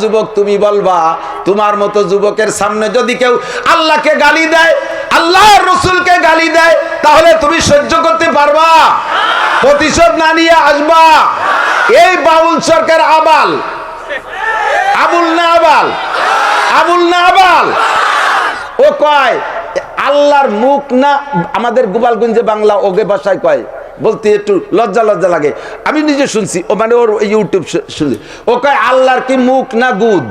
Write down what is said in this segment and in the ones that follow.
যুবক, তুমি বলবা, তোমার মতো যুবকের সামনে যদি কেউ আল্লাহকে গালি দেয়, আল্লাহর রসুলকে গালি দেয়, তাহলে তুমি সহ্য করতে পারবা। প্রতিশোধ না নিয়ে আসবা। এই বাউল সরকার আবাল। আবুল না আবাল। আবুল না আবাল। ও কয়, আল্লাহর মুখ না, আমাদের গোপালগঞ্জে বাংলা ওগে ভাষায় কয়। বলতে একটু লজ্জা লজ্জা লাগে। আমি নিজে শুনছি, ও মানে ওর ইউটিউব শুনছি। ও কয়, আল্লাহর কি মুখ না গুদ?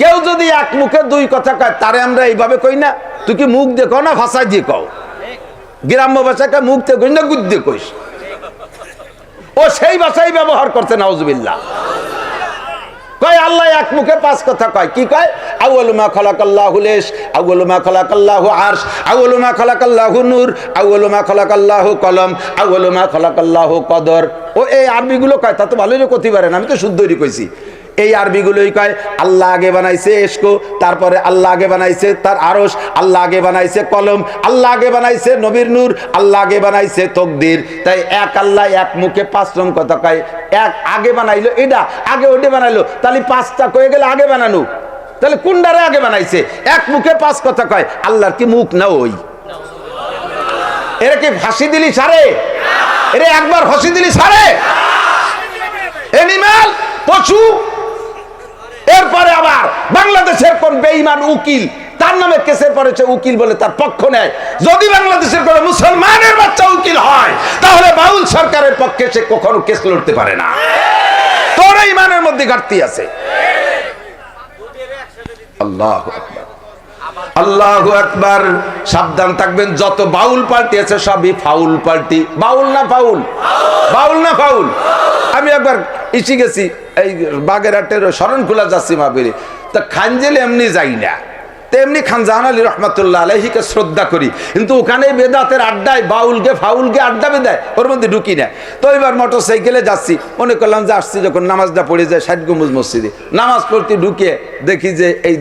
কেউ যদি এক মুখে দুই কথা কয়, তারে আমরা এইভাবে কই না? তুই কি মুখ দিয়ে কও না ভাষায় দিয়ে কও? গ্রাম্য ভাষায় কয় মুখ দিয়ে কই না গুদ দিয়ে কইস? ও সেই ভাষাই ব্যবহার করছে, নাউজুবিল্লাহ। কয়, আল্লাহ এক মুখে পাঁচ কথা কয়। কি কয়? আউলুমা আউলুমা লেশ, আউয়ালু মা খালাকাল্লাহু আরশ, আউয়ালু কাল্লা খালাকাল্লাহু নূর আউলুমা খলাকাল্লাহু খালাকাল্লাহু কলম আউলুমা খলাকাল্লাহু খালাকাল্লাহু কদর। ও, এই আরবিগুলো কয়? তা তো ভালোই করতে পারেন আমি তো শুদ্ধই কইছি। এই আরবিগুলোই কয়, আল্লাহ আগে বানাইছে এসকো তারপরে আল্লাহ আগে বানাইছে তার আরস আল্লাহ আগে বানাইছে কলম, আল্লাহ আগে বানাইছে নবীর নূর, আল্লাহ আগে বানাইছে তকদির। তাই এক আল্লাহ, এক মুখে পাঁচ রং কথা কয়, এক আগে বানাইলো এটা আগে ওটা বানাইলো, তাহলে পাঁচটা কয়ে গেলে আগে বানানো। তাহলে কোনটারে আগে বানাইছে? এক মুখে পাঁচ কথা কয়, আল্লাহর কি মুখ না ওই? এরা কি ফাঁসি দিলি সারে? এরে একবার ফাঁসি দিলি সারে? এনিম্যাল পশু এরপরে আবার বাংলাদেশের কোন বেঈমান উকিল, তার নামে কেসের পরে সে উকিল বলে তার পক্ষ নেয়। যদি বাংলাদেশের কোন মুসলমানের বাচ্চা উকিল হয়, তাহলে বাউল সরকারের পক্ষে সে কখনো কেস লড়তে পারে না। তোর ইমানের মধ্যে ঘাটতি আছে। আল্লাহ আল্লাহ আকবার। সাবধান থাকবেন, যত বাউল পার্টি আছে সবই ফাউল পার্টি বাউল না ফাউল? বাউল না ফাউল? আমি একবার ইসি গেছি এই বাগেরহাটের শরণখোলা যাচ্ছি মাহবিরে তা খানজেল এমনি যাই না। তেমনি খান জাহান আলী রহমতুল্লাহ আলহিকে শ্রদ্ধা করি। কিন্তু ওখানে বেদাতের আড্ডায় বাউলকে ফাউলকে আড্ডা বেদায় ওর মধ্যে ঢুকি না। তো এবার মোটর সাইকেলে যাচ্ছি। মনে করলাম যে আসছি যখন নামাজটা পড়ে যায় ষাট গুমুজ মসজিদে। নামাজ পড়তে ঢুকে দেখি যে এই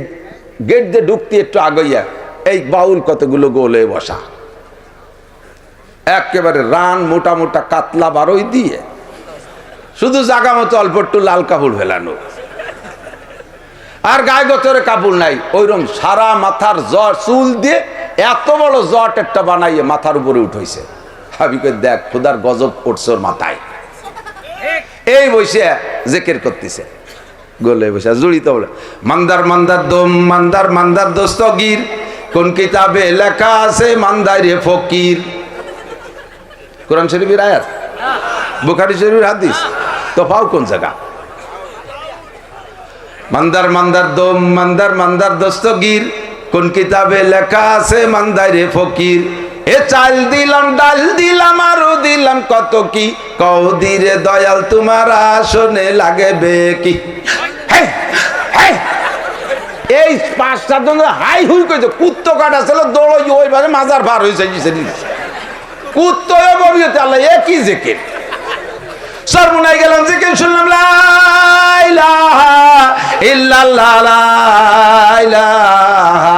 গেট দিয়ে ঢুকতে একটু আগইয়া এই বাউল কতগুলো গোলে বসা। একেবারে রান মোটা মোটা কাতলা বারোই দিয়ে শুধু জাগা মতো অল্প একটু লাল কাপড় ফেলানো। আর গায়ে গোচরে কাপড় নাই, ওইরকম সারা মাথার জ্বর, চুল দিয়ে এত বড় জট একটা বানাইয়ে মাথার উপরে উঠেছে। হাবিকে দেখ, খুদার গজব পড়ছে মাথায়। এই বসে জেকের করতেছে। গোলে বসে জড়িত বলে, মান্দার মান্দার দম, মান্দার মান্দার দস্তগীর কোন কিতাবে লেখা আছে মান্দারে ফকির? কোরআন শরীফের আয়াত? বুখারি শরীফের হাদিস। তো পাও কোন জায়গা? মান্দার মান্দার দম মান্দার মান্দার দস্তগীর কোন কিতাবে লেখা আছে মান্দারে ফকির? এ চাল দিলাম ডাল দিলাম আরও দিলাম কত কি? কৌদিরে দয়াল তোমার আসনে লাগবে কি? হেই, হেই। এই পাঁচটা জন হাই হুই কইছে কুত্তো কাটা ছিল দৌড় ওইভাবে মাজার ভার হয়েছে কুত্তো আল্লাহ একই জেকের? সর্বনাই গেলাম জিকির শুনলাম লাইলা ইল্লাল্লাহ লা ইলাহা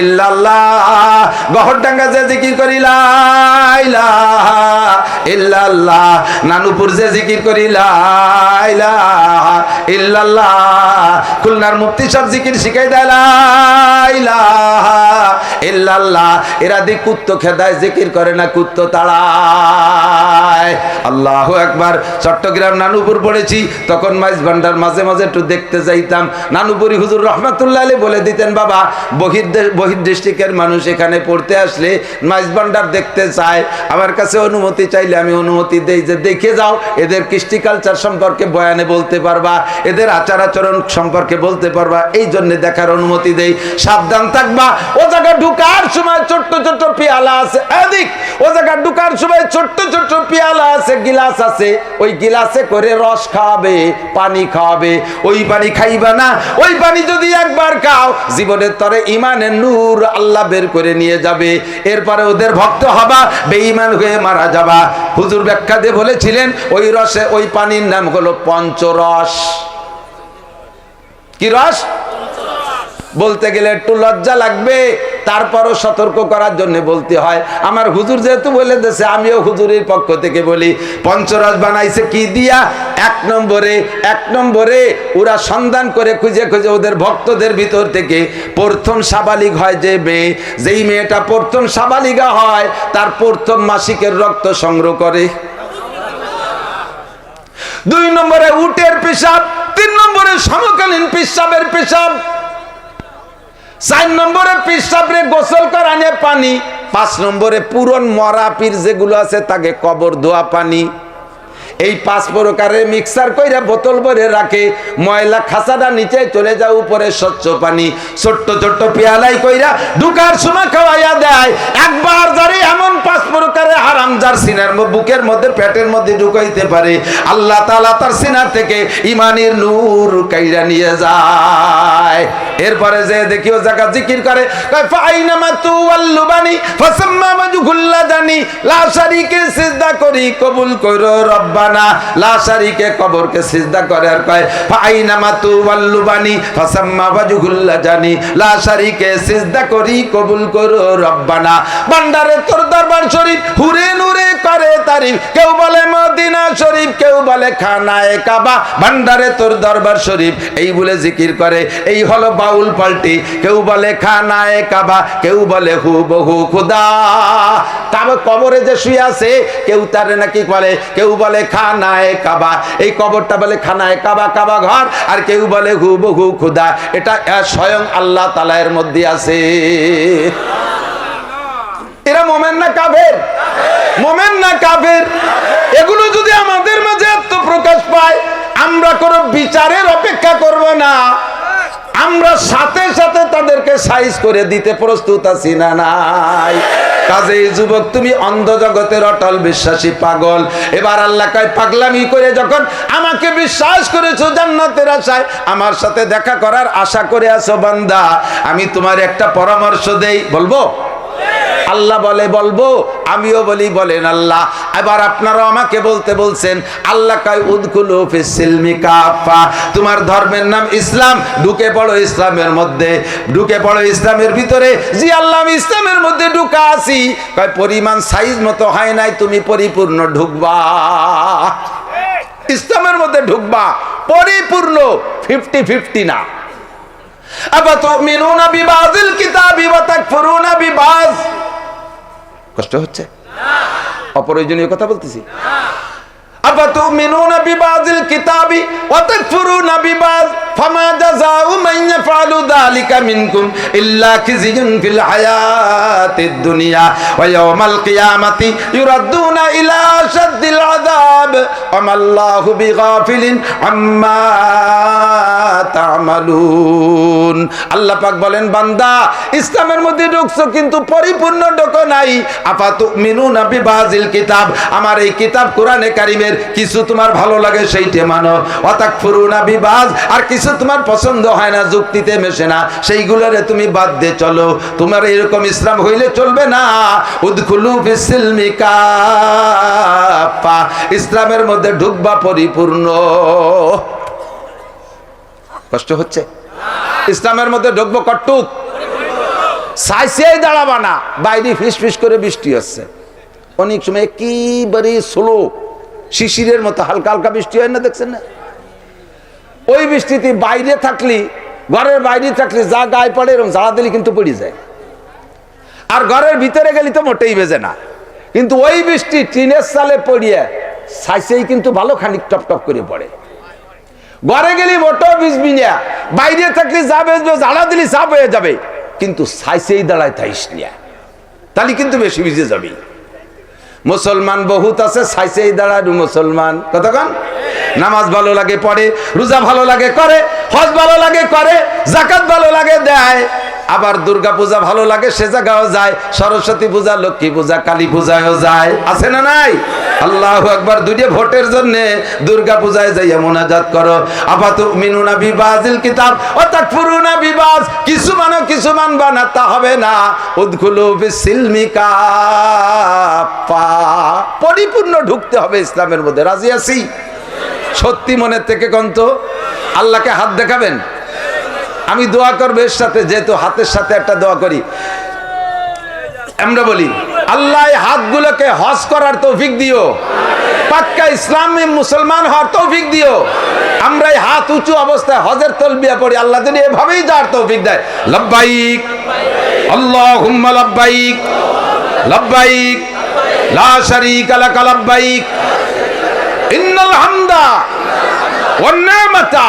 ইল্লাল্লাহ, গহরডাঙ্গা যে জিকির করি, লা ইলাহা ইল্লাল্লাহ, নানুপুর যে জিকির করি, লা ইলাহা ইল্লাল্লাহ, খুলনার মুফতি সব জিকির শিখাই দেয়, লা ইলাহা ইল্লাল্লাহ। এরা দি কুত্তো খেদায় জিকির করে না, কুত্তো তাড়ায়। আল্লাহু একবার চট্টগ্রাম নানুপুর পড়েছি, তখন মাইজ ভান্ডার মাঝে মাঝে একটু দেখতে যাইতাম। নানুপুরি হুজুর রহমাতুল্লাহ বলে দিতেন, বাবা, বহির বহির ডিস্ট্রিক্টের মানুষ এখানে পড়তে আসলে মাইজ ভান্ডার দেখতে চায়। আমার কাছে অনুমতি চাইলে আমি অনুমতি দেই যে দেখে যাও, এদের কৃষ্টি কালচার সম্পর্কে বয়ানে বলতে পারবা, এদের আচার আচরণ সম্পর্কে বলতে পারবা এই জন্য দেখার অনুমতি দেই। সাবধান থাকবা, ও জায়গা ঢুকার সময় ছোট্ট ছোট্ট পেয়ালা আছে। এদিক, ও জায়গা ঢুকার সময় ছোট্ট ছোট্ট পেয়ালা আছে, গিলাস আছে। ওই গিলাসে করে রস খাওয়াবে, পানি খাওয়াবে। ওই পানি খাইবা না, ওই পানি যদি একবার খাও, জীবনের তরে ইমানের নূর আল্লাহ বের করে নিয়ে যাবে। এরপরে ওদের ভক্ত হবা, বেঈমান হয়ে মারা যাবা। হুজুর ব্যাখ্যা দিয়ে বলেছিলেন, ওই রসে ওই পানির নাম হলো পঞ্চরস। কি রস? বলতে গেলে একটু লজ্জা লাগবে। তারপরও সতর্ক করার জন্য বলতে হয়। আমার হুজুর যেহেতু বলে দিয়েছে, আমিও হুজুরের পক্ষ থেকে বলি, পঞ্চরস বানাইছে কি দিয়া? এক নম্বরে এক নম্বরে ওরা সন্ধান করে খুঁজে খুঁজে ওদের ভক্তদের ভিতর থেকে প্রথম সাবালিক হয় যে মেয়ে। যেই মেয়েটা প্রথম সাবালিকা হয়, তার প্রথম মাসিকের রক্ত সংগ্রহ করে। দুই নম্বরে উটের পেশাব, তিন নম্বরে সমকালীন পেশাবের পেশাব চার নম্বরে পেশাবরে গোসল করানে পানি, পাঁচ নম্বরে পুরন মরা পীর যেগুলো আছে তাকে কবর ধোয়া পানি। এই পাঁচ প্রকারের মিক্সার কইরা বোতল ভরে রাখে, ময়লা খাসাটা নিচে চলে যায় উপরে স্বচ্ছ পানি। ছোট্ট ছোট্ট পেয়ালাই কইরা ঢুকার সময় খাওয়াইয়া দেয়। একবার যারে এমন পাঁচ প্রকারের হারাম যার সিনার বুকের মধ্যে, পেটের মধ্যে ঢুকাইতে পারে, আল্লাহ তাআলা তার সিনার থেকে ইমানের নূর কাইরা নিয়ে যায়। এরপরে যে দেখিও জায়গা জিকির করে, কয় ফাইনামা তু আল্লুবানি ফাসাম্মা মাজুগুল্লা জানি, লা শারিকে সিজদা করি, কবুল কইরো রব্বানা। লা শারিকে, কবরকে সিজদা করে আর কয় ফাইনামা তু আল্লুবানি ফাসাম্মা মাজুগুল্লা জানি, লা শারিকে সিজদা করি, কবুল করো রব্বানা। বান্দারে, তোর দরবার শরীফ হুরে নুরে করে তারিফ। কেউ বলে মদিনা শরীফ, কেউ বলে খানায় কাবা। ভান্ডারে তোর দরবার শরীফ, এই বলে জিকির করে, এই হলো বাউল পাল্টি। কেউ বলে খানায় কাবা, কেউ বলে হু বহু খুদা। কাবা কবরে যে শুয়ে আছে, কেউ তারে নাকি বলে, কেউ বলে খানায় কাবা। এই কবরটা বলে খানায় কাবা কাবা ঘর, আর কেউ বলে হু বহু খুদা। এটা স্বয়ং আল্লাহ তালায়ের মধ্যে আছে। এরা মোমেন না কাফের? মোমেন না কাফের? এগুলো যদি আমাদের মাঝে আত্মপ্রকাশ পায়, আমরা কোনো বিচারের অপেক্ষা করব না। আমরা সাথে সাথে তাদেরকে সাইজ করে দিতে প্রস্তুত আছি না, নাই। কাজে যুবক, তুমি অন্ধ জগতের অটল বিশ্বাসী পাগল। এবার আল্লাহ কয়, পাগলামি করে যখন আমাকে বিশ্বাস করেছ জান্নাতের আশায়, আমার সাথে দেখা করার আশা করে আছো বান্দা। আমি তোমার একটা পরামর্শ দেই, বলব? আল্লাহ বলে, বলব, আমিও বলি, বলেন আল্লাহ। এবার আপনারা আমাকে বলতে বলছেন, আল্লাহ কয়, উদকুলু কাফা তোমার ধর্মের নাম ইসলাম, ঢুকে পড়ো ইসলামের মধ্যে। ঢুকে পড়ো ইসলামের ভিতরে। জি আল্লাহ ইসলামের মধ্যে ঢুকা আছি। কয়, পরিমাণ সাইজ মতো হয় নাই, তুমি পরিপূর্ণ ঢুকবা। ইসলামের মধ্যে ঢুকবা, পরিপূর্ণ ফিফটি ফিফটি না। আফাতুমিনুনা বিবাযিল কিতাবি ওয়া তাকফুরুনা বিবায কষ্ট হচ্ছে? অপ্রয়োজনীয় কথা বলতেছি? আফাতুমিনুনা বিবাযিল কিতাবি ওয়া তাকফুরুনা বিবায ফামা জাযাউ মান ইয়াফআলু যালিকা মিনকুম ইল্লা খিজিয়ুন ফিল হায়াতিদ দুনিয়া ওয়া ইয়াওমাল কিয়ামাতি ইউরাদ্দুনা ইলা শাদ্দিল আযাব ওয়া মাল্লাহু তা'মালুন। আল্লাহ পাক বলেন, বান্দা, ইসলামের মধ্যে ঢুকছো কিন্তু পরিপূর্ণ ঢোকো নাই। আপাতু মিনুনা বিবাজিল কিতাব, আমার এই কিতাব কোরআনে কারিমের কিছু তোমার ভালো লাগে সেইটে মানো। অতাক ফুরুনা বিবাজ আর কিছু তোমার পছন্দ হয় না, যুক্তিতে মেশে না। সেইগুলোরে তুমি বাদ দিয়ে চলো। তোমার এরকম ইসলাম হইলে চলবে না। উদখুলু ফিসিলমি কাফা ইসলামের মধ্যে ঢুকবা পরিপূর্ণ। কষ্ট হচ্ছে? ইসলামের মধ্যে ঢুকবো কটুক সাইসেই দাঁড়াবা না। বাইরে ফিস ফিস করে বৃষ্টি হচ্ছে। অনেক সময় একেবারে স্লো শিশিরের মতো হালকা হালকা বৃষ্টি হয় না, দেখছেন না? ওই বৃষ্টিতে বাইরে থাকলি, ঘরের বাইরে থাকলে, যা গায়ে পড়ে এরকম জ্বালা দিলে কিন্তু পড়ে যায়। আর ঘরের ভিতরে গেলে তো মোটেই বেজে না। কিন্তু ওই বৃষ্টি টিনের সালে পড়িয়ে সাইসেই কিন্তু ভালো খানিক টপ টপ করে পড়ে। ঘরে গেলি মোটো বিজবি না। বাইরে থাকলে যা বেজবে, জ্বালা দিলি সাপ হয়ে যাবে। কিন্তু সাইসেই দাঁড়ায় থাইস নিয়া তাহলে কিন্তু বেশি ভিজে যাবি। মুসলমান বহুত আছে সাইসেই দাঁড়ায় মুসলমান। কতক্ষণ নামাজ ভালো লাগে পড়ে, রোজা ভালো লাগে করে, হজ ভালো লাগে করে জাকাত ভালো লাগে দেয়। আবার দুর্গা পূজা ভালো লাগে, সে জায়গাও যায়, সরস্বতী পূজা, লক্ষ্মী পূজা, কালী পূজায়ও যায়। আছে না নাই? আল্লাহ একবার দুইটা ভোটের জন্য দুর্গা পূজায় যাইয়া মোনাজাত করো। আপাতত মিনুনা বিবাজিল কিতাব, ও তাকফুরুনা বিবাজ, কিছু মানো, কিছু মানবা না, তা হবে না। উদখুলু বিসিলমি কাফা পরিপূর্ণ ঢুকতে হবে ইসলামের মধ্যে। রাজি আছি? সত্যি মনের থেকে কন্ত? আল্লাহকে হাত দেখাবেন? আমি দোয়া করব এর সাথে, যেহেতু হাতের সাথে একটা দোয়া করি। আমরা বলি, আল্লাহ হাতগুলোকে হজ করার তৌফিক দিও। পাক্কা ইসলামী মুসলমান হওয়ার তৌফিক দিও। আমরা এই হাত উঁচু অবস্থায় হজের তলবিয়া পড়ি, আল্লাহ যদি এভাবেই যাওয়ার তৌফিক দেয়। লব্বাইক, আল্লাহুম্মা লব্বাইক লব্বাইক, লা শারীকা লাকা লব্বাইক, ইন্নাল হামদা ওয়ান নি'মাতা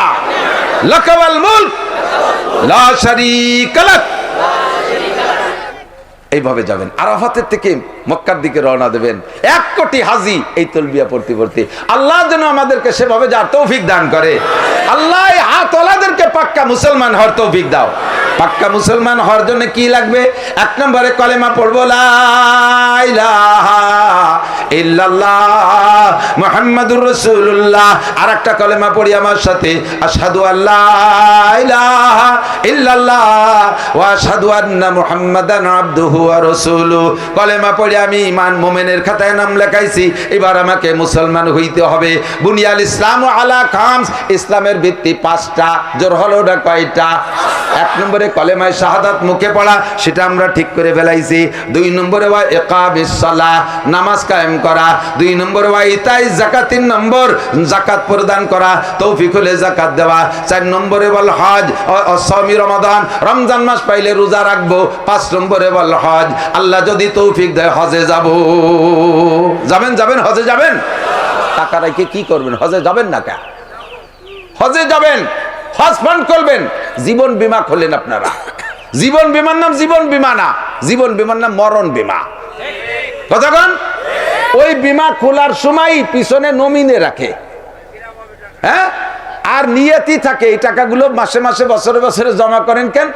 লাকা ওয়াল মুলক। লা এইভাবে যাবেন। আরাফাতের থেকে মক্কার দিকে রওনা দেবেন। এক কোটি হাজি এই তলবিয়া পড়তে পড়তে। আল্লাহ যেন আমাদেরকে সেভাবে যার তৌফিক দান করে। আল্লাহ হাতওয়ালাদেরকে পাক্কা মুসলমান হওয়ার তৌফিক দাও। পাক্কা মুসলমান হওয়ার জন্য কি লাগবে? এক নম্বরে কলেমা পড়ব মুহাম্মাদুর রাসূলুল্লাহ। আর একটা কলেমা পড়ি আমার সাথে, আশহাদু আল্লাহ ইল্লাল্লাহ আশহাদু আন্না মুহাম্মাদান আবদুহু রাসূলুহু। কলেমা পড়ে আমি ইমান মুমিনের খাতায় নাম লেখাইছি। এবার আমাকে মুসলমান হইতে হবে। বুনিয়াল ইসলাম আলা খামস, ইসলামের ভিত্তি পাঁচটা, জোর হলো ওটা কয়টা? এক নম্বরে কলেমায় শাহাদাত মুখে পড়া, সেটা আমরা ঠিক করে ফেলাইছি। দুই নম্বরে ওয়া ইকাবিস সালাহ, নামাজ কায়েম করা। দুই নম্বরে ওয়া ইতাই যাকাত, তিন নম্বর যাকাত প্রদান করা, তৌফিক হলে যাকাত দেওয়া। চার নম্বরে বল হজ অসমি রমাদান, রমজান মাস পাইলে রোজা রাখব। পাঁচ নম্বরে বল হজ, আল্লাহ যদি তৌফিক দেয়, হজে যাব। যাবেন যাবেন, হজে যাবেন? টাকা রেখে কি করবেন? হজে যাবেন না কে? হজে যাবেন, হজ ফান্ড করবেন, জীবন বিমা খোলেন আপনারা। জীবন বিমার নাম জীবন বিমা না, জীবন বিমার নাম মরণ বিমা। কথাগণ ওই বিমা খোলার সময় পিছনে নমিনে রাখে। হ্যাঁ? আর নিয়তি থাকে, এই টাকাগুলো মাসে মাসে, বছরে বছরে জমা করেন কেন?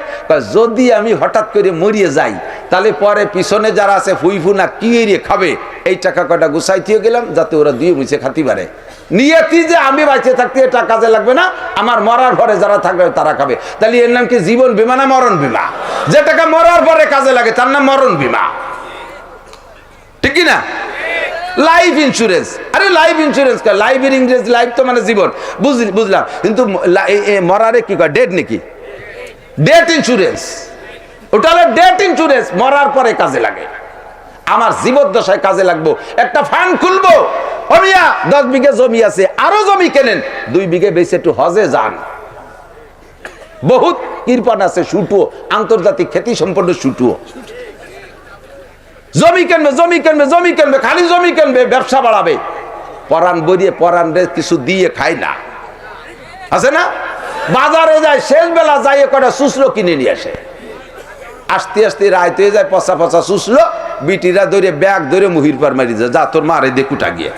যদি আমি হঠাৎ করে মরিয়ে যাই, তাহলে পরে পিছনে যারা আছে, ফুই ফুনা কি এরিয়ে খাবে? এই টাকা কটা গুছাইতেও গেলাম, যাতে ওরা দিয়ে মুছে খাতি পারে। নিয়তি যে আমি বাইচে থাকতে এটা কাজে লাগবে না, আমার মরার পরে যারা থাকবে তারা খাবে। তাহলে এর নাম কি জীবন বিমা না মরণ বিমা? যে টাকা মরার পরে কাজে লাগে, তার নাম মরণ বিমা। ঠিক না? লাইফ ইন্স্যুরেন্স আরে লাইফ ইন্স্যুরেন্স লাইফের ইংরেজ লাইফ তো মানে জীবন। বুঝলি বুঝলাম। কিন্তু মরারে কি কয়? ডেট নাকি? ডেট ইন্স্যুরেন্স ওটা হলো ডেট ইন্স্যুরেন্স মরার পরে কাজে লাগে। আমার জীবদ্দশায় কাজে লাগবো। একটা ফান্ড খুলবো। অমিয়া দশ বিঘে জমি আছে। আরও জমি কেনেন? দুই বিঘে বেশি একটু হজে যান। বহুত কৃপণ আছে শুটুও আন্তর্জাতিক খ্যাতি সম্পন্ন শুটুও জমি কিনবে জমি কিনবে জমি কিনবে, খালি জমি কিনবে, ব্যবসা বাড়াবে। পরান বরিয়ে পরান রে কিছু দিয়ে খায় না। আছে না? বাজারে যায় শেষ বেলা যাই কটা শুসলো কিনে নিয়ে আসে। আস্তে আস্তে রায় হয়ে যায়, পচা পচা শুসলো বিটিরা ধরে ব্যাগ ধরে মুহির পর মারি যায়, যা, তোর মারে দেখুটা গিয়ে।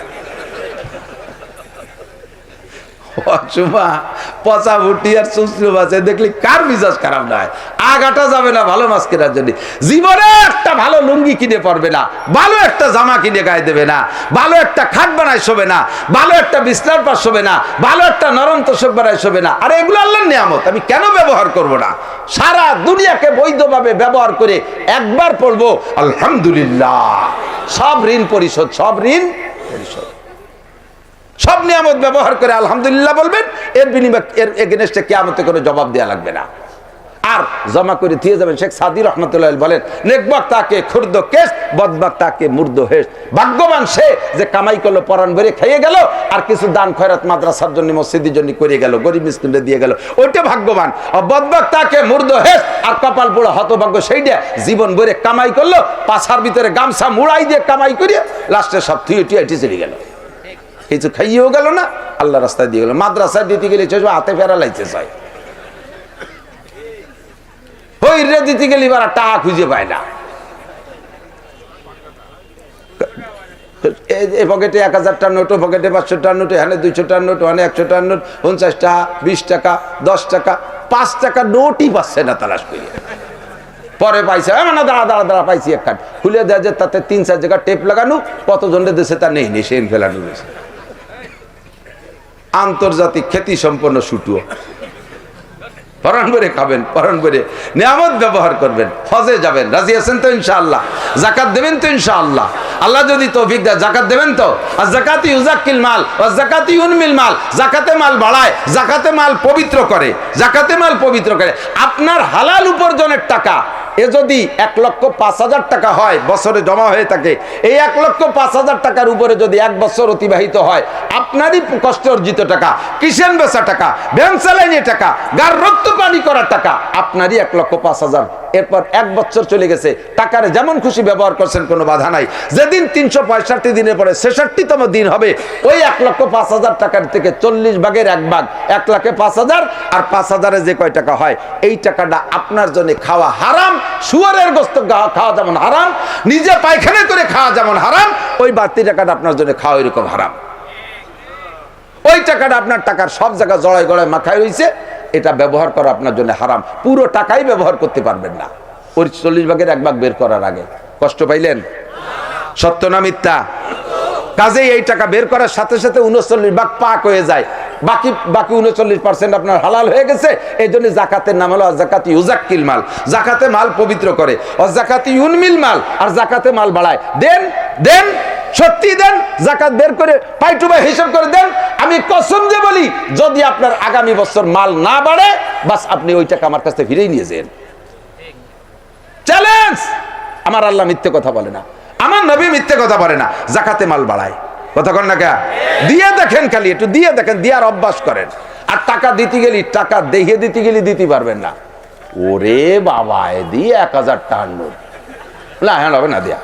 পচা ভুটি আর সুসলু আছে দেখলি কার মিজাজ খারাপ নয়? আগাটা যাবে না ভালো মাছ কেনার জন্য। জীবনে একটা ভালো লুঙ্গি কিনে পড়বে না, ভালো একটা জামা কিনে গায়ে দেবে না, ভালো একটা খাট বানায় শোবে না, ভালো একটা বিছনার পাশ শোবে না, ভালো একটা নরম তোষক বানায় শোবে না। আর এগুলো আল্লাহর নিয়ামত, আমি কেন ব্যবহার করব না? সারা দুনিয়াকে বৈধভাবে ব্যবহার করে একবার পড়ব, আলহামদুলিল্লাহ। সব ঋণ পরিশোধ, সব ঋণ পরিশোধ। সব নিয়ামত ব্যবহার করে আলহামদুলিল্লাহ বলবেন, এর বিনিময়, এর এগেনস্টে কেয়ামতে কোনো জবাব দেওয়া লাগবে না। আর জমা করে দিয়ে যাবেন, শেখ সাদি রহমতুল্লাহ বলেন নেকবাক তাকে খুর্দ কেস বদবাক তাকে মুর্দ হেস ভাগ্যবান সে যে কামাই করল, পরাণ ভরে খেয়ে গেল, আর কিছু দান খয়রাত মাদ্রাসার জন্য, মসজিদের জন্য করে গেল, গরিব মিসকিনরে দিয়ে গেল, ওইটা ভাগ্যবান। আর বদবাক তাকে মুর্দ হেস আর কপাল পোড়া হতভাগ্য সেইটা জীবন ভরে কামাই করল পাশার ভিতরে গামছা মুড়াই দিয়ে কামাই করিয়ে, লাস্টে সব থুয়ে টুয়ে চলে গেল। কিছু খাইয়েও গেল না, আল্লাহ রাস্তায় দিয়ে গেল। মাদ্রাসায় দিতে গেলে চলবে হাতে ফেরা লাইতে চায়। ওই রে, দিতে গেলে এবার টাকা খুঁজে পায় না। এক হাজার টার নোট পাঁচশো নোট পঞ্চাশ টাকা বিশ টাকা দশ টাকা পাঁচ টাকা পাচ্ছে না পরে পাইছে মানে দাঁড়া দাঁড়া দাঁড়া, পাইছি এক কাঠ খুলে দেয় যে তাতে তিন, চার জায়গা টেপ লাগানো কতজনের দেশে তা নেই নেই, সেন ফেলানো রয়েছে আন্তর্জাতিক খ্যাতি সম্পন্ন শুটুও পরাণ করে খাবেন পরাণ করে নিয়ামত ব্যবহার করবেন, হজে যাবেন, রাজি আছেন তো ইনশাআল্লাহ? জাকাত দেবেন তো ইনশাআল্লাহ? আল্লাহ যদি তৌফিক দেয়, জাকাত দেবেন তো? আর জাকাতি ইউজাক্কিল মাল, আর জাকাতি উনমিল মাল, জাকাতে মাল বাড়ায়, জাকাতে মাল পবিত্র করে, জাকাতে মাল পবিত্র করে। আপনার হালাল উপার্জনের টাকা এ যদি এক লক্ষ পাঁচ হাজার টাকা হয়, বছরে জমা হয়ে থাকে, এই এক লক্ষ পাঁচ হাজার টাকার উপরে যদি এক বছর অতিবাহিত হয়, আপনারই কষ্ট অর্জিত টাকা কিষেন বেচা টাকা ভ্যান চালাইনি টাকা গার রক্ত পানি করার টাকা, আপনারই এক লক্ষ পাঁচ হাজার। এরপর এক বছর চলে গেছে, টাকার যেমন খুশি ব্যবহার করছেন, কোনো বাধা নাই। যেদিন তিনশো পঁয়ষট্টি দিনের পরে ছেষট্টিতম দিন হবে, ওই এক লক্ষ পাঁচ হাজার টাকার থেকে চল্লিশ ভাগের এক ভাগ, এক লাখে পাঁচ হাজার, আর পাঁচ হাজারে যে কয় টাকা হয়, এই টাকাটা আপনার জন্য খাওয়া হারাম শুয়ারের গোস্ত খাওয়া যেমন হারাম নিজে পায়খানা করে খাওয়া যেমন হারাম, ওই বাড়তি টাকাটা আপনার জন্য খাওয়া এরকম হারাম। ওই টাকাটা আপনার টাকার সব জায়গায় জড়াই গড়ায় মাথায় রয়েছে এটা ব্যবহার করা আপনার জন্য হারাম। পুরো টাকাই ব্যবহার করতে পারবেন না। ওই চল্লিশ ভাগের এক ভাগ বের করার আগে। কষ্ট পাইলেন? সত্য না মিথ্যা? কাজেই এই টাকা বের করার সাথে সাথে উনচল্লিশ ভাগ পাক হয়ে যায়। বাকি বাকি উনচল্লিশ পার্সেন্ট আপনার হালাল হয়ে গেছে, এই জন্য জাকাতের নাম হলো জাকাতি ইউজাক্কিল মাল। জাকাতে মাল পবিত্র করে, অজাকাতি ইউনমিল মাল, আর জাকাতে মাল বাড়ায়। দেন দেন, সত্যি দেন, জাকাত বের করে পাইটুবা হিসাব করে দেন। আমি কসম যে বলি, যদি আপনার আগামী বছর মাল না বাড়ে, বাস আপনি ওই টাকা আমার কাছ ফিরেই নিয়ে যান। চ্যালেঞ্জ আমার আল্লাহ মিথ্যে কথা বলে না। আমার নবী মিথ্যে কথা বলে না, জাকাতে মাল বাড়ায়। কন না কে দিয়ে দেখেন খালি, একটু দিয়ে দেখেন দিয়ার অভ্যাস করেন। আর টাকা দিতে গেলি, টাকা দেখে দিতে গেলি, দিতে পারবেন না। ওরে বাবা, এ দিয়ে এক হাজার টাকার নোট। হ্যাঁ হবে না, দিয়া।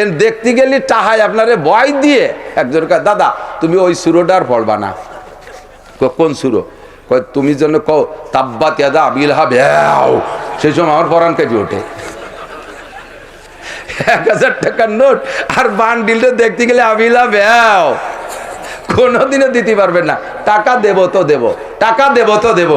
এর দেখতে গেলি, টাহায় আপনারে বয় দিয়ে একজন দাদা, তুমি ওই সুরোটার পড়বা না কোন সুরো? তুমি জন্য কও তাব্বাত ইয়াদা আবিল হাবেও। সেই সময় আমার পরাণ কেটে ওঠে। এক হাজার টাকার নোট আর বান্ডিলটা দেখতে গেলে আবিলা ব্যাও কোনোদিনও দিতে পারবে না। টাকা দেব তো দেব, টাকা দেব তো দেব।